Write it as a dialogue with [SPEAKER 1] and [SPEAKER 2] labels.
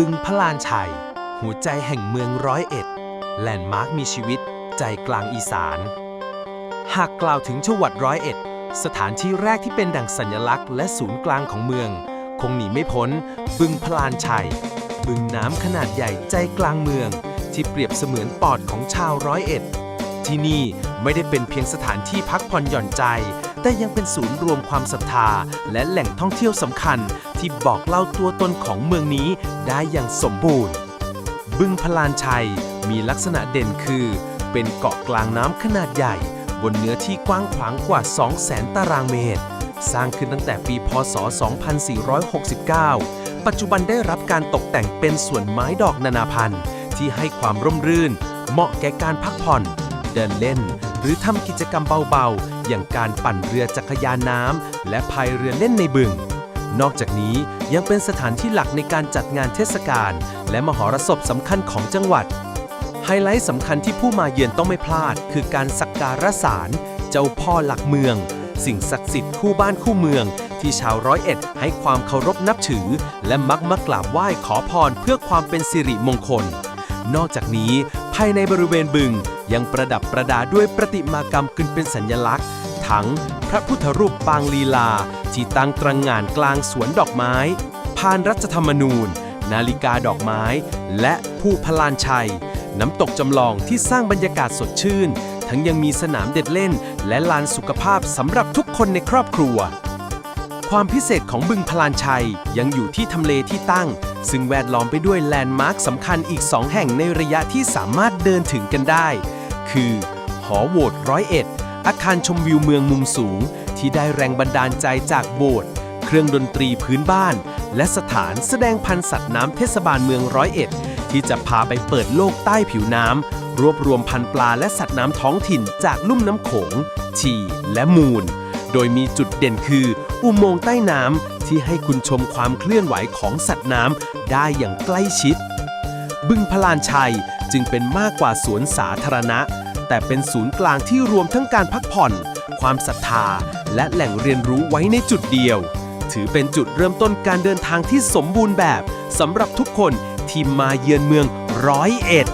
[SPEAKER 1] บึงพระลานชัย หัวใจแห่งเมืองร้อยเอ็ด แลนด์มาร์คมีชีวิตใจกลางอีสาน หากกล่าวถึงจังหวัดร้อยเอ็ด สถานที่แรกที่เป็นดั่งสัญลักษณ์และศูนย์กลางของเมือง คงหนีไม่พ้น บึงพระลานชัย บึงน้ำขนาดใหญ่ใจกลางเมือง ที่เปรียบเสมือนปอดของชาวร้อยเอ็ด ที่นี่ไม่ได้เป็นเพียงสถานที่พักผ่อนหย่อนใจ แต่ยังเป็นศูนย์รวมความศรัทธา และแหล่งท่องเที่ยวสำคัญ ที่บอกเล่าตัวตนของเมืองนี้ได้อย่างสมบูรณ์ บึงพลานชัยมีลักษณะเด่นคือ เป็นเกาะกลางน้ำขนาดใหญ่ บนเนื้อที่กว้างขวางกว่า 200,000 ตารางเมตร สร้างขึ้นตั้งแต่ปีพศ 2469 ปัจจุบันได้รับการตกแต่งเป็นสวนไม้ดอกนานาพันธุ์ ที่ให้ความร่มรื่น เหมาะแก่การพักผ่อน เดินเล่น หรือทำกิจกรรมเบาๆ อย่างการปั่นเรือจักรยานน้ำและพายเรือเล่นในบึง นอกจากนี้ยังเป็นสถานที่หลักในการจัดงานเทศกาลและมหรสพสำคัญของจังหวัด ไฮไลท์สำคัญที่ผู้มาเยือนต้องไม่พลาด คือการสักการะศาลเจ้าพ่อหลักเมือง สิ่งศักดิ์สิทธิ์คู่บ้านคู่เมือง ที่ชาวร้อยเอ็ดให้ความเคารพนับถือ และมักมากราบไหว้ขอพรเพื่อความเป็นสิริมงคล นอกจากนี้ภายในบริเวณบึง ยังประดับประดาด้วยประติมากรรมขึ้นเป็นสัญลักษณ์ ทั้งพระพุทธรูปปางลีลา ที่ตั้งตระหง่านกลางสวนดอกไม้ พานรัฐธรรมนูญ นาฬิกาดอกไม้ และผู้พลานชัย น้ำตกจำลองที่สร้างบรรยากาศสดชื่น ทั้งยังมีสนามเด็ดเล่น และลานสุขภาพสำหรับทุกคนในครอบครัว ความพิเศษของบึงพลานชัยยังอยู่ที่ทำเลที่ตั้งซึ่งแวดล้อมไปด้วยแลนด์มาร์คสำคัญอีก 2 แห่งในระยะที่สามารถเดินถึงกันได้ คือ หอโหวตร้อยเอ็ดอาคารชมวิวเมืองมุมสูง ที่ได้แรงบันดาลใจจากโบสถ์เครื่องดนตรีพื้นบ้าน และสถานแสดงพันธุ์สัตว์น้ำเทศบาลเมืองร้อยเอ็ดที่จะพาไปเปิดโลกใต้ผิวน้ำรวบรวมพันธุ์ปลาและสัตว์น้ำท้องถิ่นจากลุ่มน้ำโขงฉี่และมูล โดยมีจุดเด่นคือ อุโมงค์ใต้น้ำที่ให้คุณชมความเคลื่อนไหวของสัตว์น้ำได้อย่างใกล้ชิด บึงพลานชัยจึงเป็นมากกว่าสวนสาธารณะ แต่เป็นศูนย์กลางที่รวมทั้งการพักผ่อน ความศรัทธา และแหล่งเรียนรู้ไว้ในจุดเดียว ถือเป็นจุดเริ่มต้นการเดินทางที่สมบูรณ์แบบสำหรับทุกคนที่มาเยือนเมืองร้อยเอ็ด